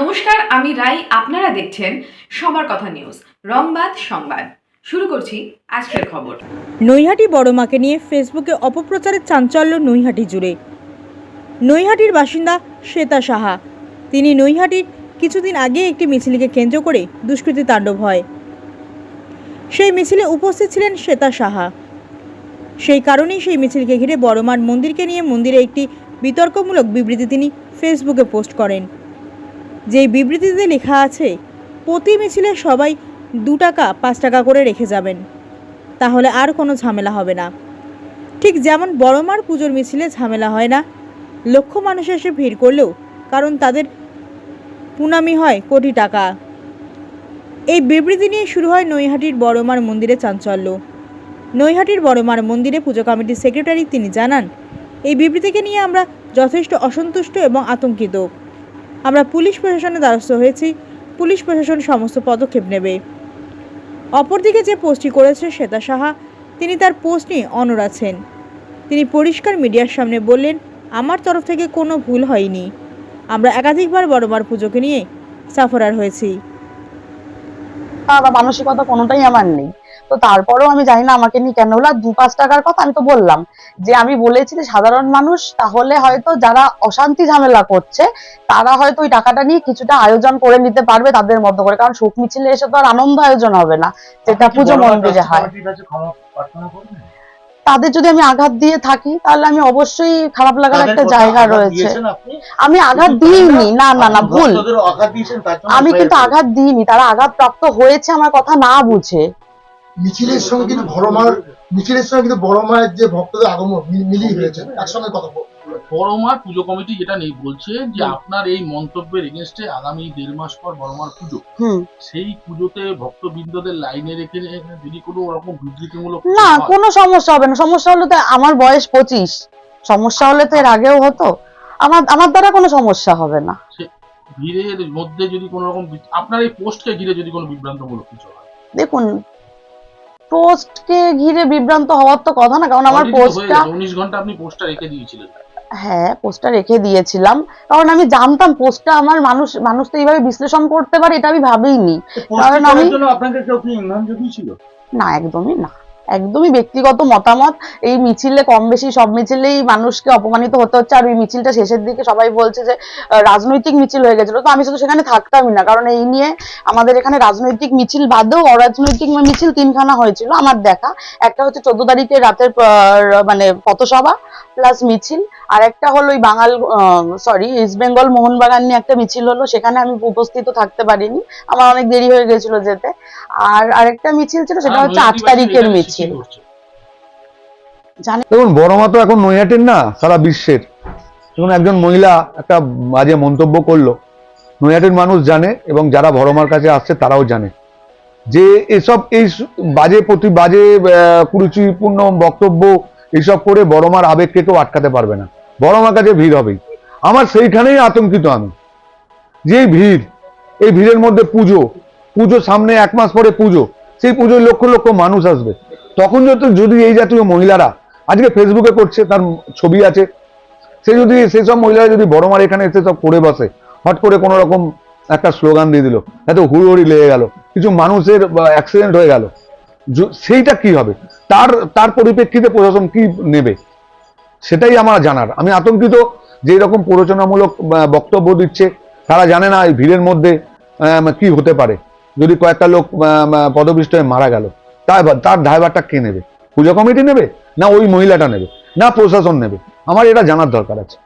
নমস্কার, আমি রাই। আপনারা দেখছেন সবার কথা নিউজ, রংবাদ সংবাদ। শুরু করছি আজকের খবর। নৈহাটি বড়মাকে নিয়ে ফেসবুকে অপপ্রচারের চাঞ্চল্য নৈহাটি জুড়ে। নৈহাটির বাসিন্দা শ্বেতা সাহা। তিনি নৈহাটির কিছুদিন আগে একটি মিছিলকে কেন্দ্র করে দুষ্কৃতি তাণ্ডব হয়। সেই মিছিলে উপস্থিত ছিলেন শ্বেতা সাহা। সেই কারণেই সেই মিছিলকে ঘিরে বড়মার মন্দিরকে নিয়ে মন্দিরে একটি বিতর্কমূলক বিবৃতি তিনি ফেসবুকে পোস্ট করেন। যেই বিবৃতিতে লেখা আছে, প্রতি মিছিলে সবাই দু টাকা, পাঁচ টাকা করে রেখে যাবেন। তাহলে আর কোনো ঝামেলা হবে না। ঠিক যেমন বড়মার পুজোর মিছিলে ঝামেলা হয় না লক্ষ মানুষ এসে ভিড় করলেও কারণ তাদের পুনামি হয় কোটি টাকা। এই বিবৃতি নিয়ে শুরু হয় নৈহাটির বড়মার মন্দিরে চাঞ্চল্য। নৈহাটির বড়মার মন্দিরে পুজো কমিটির সেক্রেটারি তিনি জানান, এই বিবৃতিকে নিয়ে আমরা যথেষ্ট অসন্তুষ্ট এবং আতঙ্কিত। আমরা পুলিশ প্রশাসনের দ্বারস্থ হয়েছি। পুলিশ প্রশাসন সমস্ত পদক্ষেপ নেবে। অপরদিকে যে পোস্টটি করেছে শ্বেতা সাহা, তিনি তার পোস্ট নিয়ে অনর আছেন। তিনি পরিষ্কার মিডিয়ার সামনে বললেন, আমার তরফ থেকে কোনো ভুল হয়নি। আমরা একাধিকবার বড়মার পুজোকে নিয়ে সাফরার হয়েছি। বা মানসিকতা কোনোটাই আমার নেই। তো তারপরেও আমি জানি না আমাকে নিয়ে কেন হলো। দু পাঁচ টাকার কথা আমি তো বললাম যে আমি বলেছি যে সাধারণ মানুষ তাহলে হয়তো যারা অশান্তি ঝামেলা করছে তারা হয়তো ওই টাকাটা নিয়ে কিছুটা আয়োজন করে নিতে পারবে তাদের মতো করে। কারণ সুখ মিছিলে এসে তো আর আনন্দ আয়োজন হবে না যেটা পুজো মন্দিরে হয়। তাদের যদি আমি আঘাত দিয়ে থাকি তাহলে আমি অবশ্যই খারাপ লাগার একটা জায়গা রয়েছে। আমি আঘাত দিইনি। না না না ভুল। আমি কিন্তু আঘাত দিইনি। তারা আঘাত প্রাপ্ত হয়েছে আমার কথা না বুঝে। মিছিলের সঙ্গে কিন্তু বড় মার মিছিলের সঙ্গে কিন্তু বড় মায়ের যে ভক্তদের আগমন মিলিয়ে হয়েছে একসঙ্গে কথা বল- বড়মার পুজো কমিটি যেটা নেই বলছে যে আপনার এই মন্তব্যের এগেনস্টে আগামী দেড় মাস পর বড়মার পুজো। সেই পুজোতে ভক্তবৃন্দদের লাইনে রেখে যদি কোনো রকম বিবৃতিমূলক না কোনো সমস্যা হবে না। সমস্যা হলে তো আমার বয়স পঁচিশ। সমস্যা হলে তো এর আগেও হতো। আমার আমার দ্বারা কোনো সমস্যা হবে না। ভিড়ের মধ্যে যদি কোনো রকম আপনার এই পোস্টকে ঘিরে যদি কোনো বিভ্রান্তমূলক কিছু হয়? দেখুন পোস্টকে ঘিরে বিভ্রান্ত হওয়ার তো কথা না কারণ আমার পোস্টটা উনিশ ঘণ্টা আপনি পোস্টটা রেখে দিয়েছিলেন। হ্যাঁ পোস্টটা রেখে দিয়েছিলাম। কারণ আমি জানতাম পোস্টটা আমার মানুষ মানুষ তো এইভাবে বিশ্লেষণ করতে পারে এটা আমি ভাবিনি। কারণ আমি না একদমই না। একদমই ব্যক্তিগত মতামত। এই মিছিলে কম বেশি সব মিছিলেই মানুষকে অপমানিত হতে হচ্ছে। আর ওই মিছিলটা শেষের দিকে সবাই বলছে যে রাজনৈতিক মিছিল হয়ে গেছিল। তো আমি শুধু সেখানে থাকতামই না। কারণ এই নিয়ে আমাদের এখানে রাজনৈতিক মিছিল বাদেও অরাজনৈতিক মিছিল তিনখানা হয়েছিল আমার দেখা। একটা হচ্ছে চোদ্দ তারিখে রাতের মানে পথসভা। প্লাস মিছিল। আর একটা হলো ওই বাঙাল সরি ইস্ট বেঙ্গল মোহনবাগান নিয়ে একটা মিছিল হলো সেখানে আমি উপস্থিত থাকতে পারিনি। আমার অনেক দেরি হয়ে গেছিল যেতে। আর আরেকটা মিছিল ছিল সেটা হচ্ছে আট তারিখের মিছিল। দেখুন বড় মা তো এখন নৈহাটির না সারা বিশ্বের। যখন একজন মহিলা একটা বাজে মন্তব্য করল। নৈহাটির মানুষ জানে এবং যারা বড় মার কাছে আসছে তারাও জানে। যে এসব এই বাজে প্রতি বাজে আহ, কুরুচিপূর্ণ বক্তব্য এইসব করে বড় মার আবেগকে কেউ আটকাতে পারবে না। বড় মার কাছে ভিড় হবেই। আমার সেইখানেই আতঙ্কিত আমি। যে ভিড়, এই ভিড়ের মধ্যে পুজো পুজো সামনে এক মাস পরে পুজো, সেই পুজোয় লক্ষ লক্ষ মানুষ আসবে। তখন যদি যদি এই জাতীয় মহিলারা আজকে ফেসবুকে করছে, তার ছবি আছে, সে যদি সেসব মহিলারা যদি বড় মার এখানে এসে সব করে বসে, হট করে কোনো রকম একটা স্লোগান দিয়ে দিল, এত হুড়োড়ি লেগে গেল, কিছু মানুষের অ্যাক্সিডেন্ট হয়ে গেল। সেইটা কি হবে? তার তার পরিপ্রেক্ষিতে প্রশাসন কি নেবে? সেটাই আমার জানার। আমি আতঙ্কিত যে এরকম প্ররোচনামূলক বক্তব্য দিচ্ছে। তারা জানে না এই ভিড়ের মধ্যে কি হতে পারে। যদি কয়েকটা লোক পদপিষ্ট হয়ে মারা গেল, তার তার ড্রাইভারটা কে নেবে? পুজো কমিটি নেবে? না ওই মহিলাটা নেবে? না প্রশাসন নেবে? আমার এটা জানার দরকার আছে।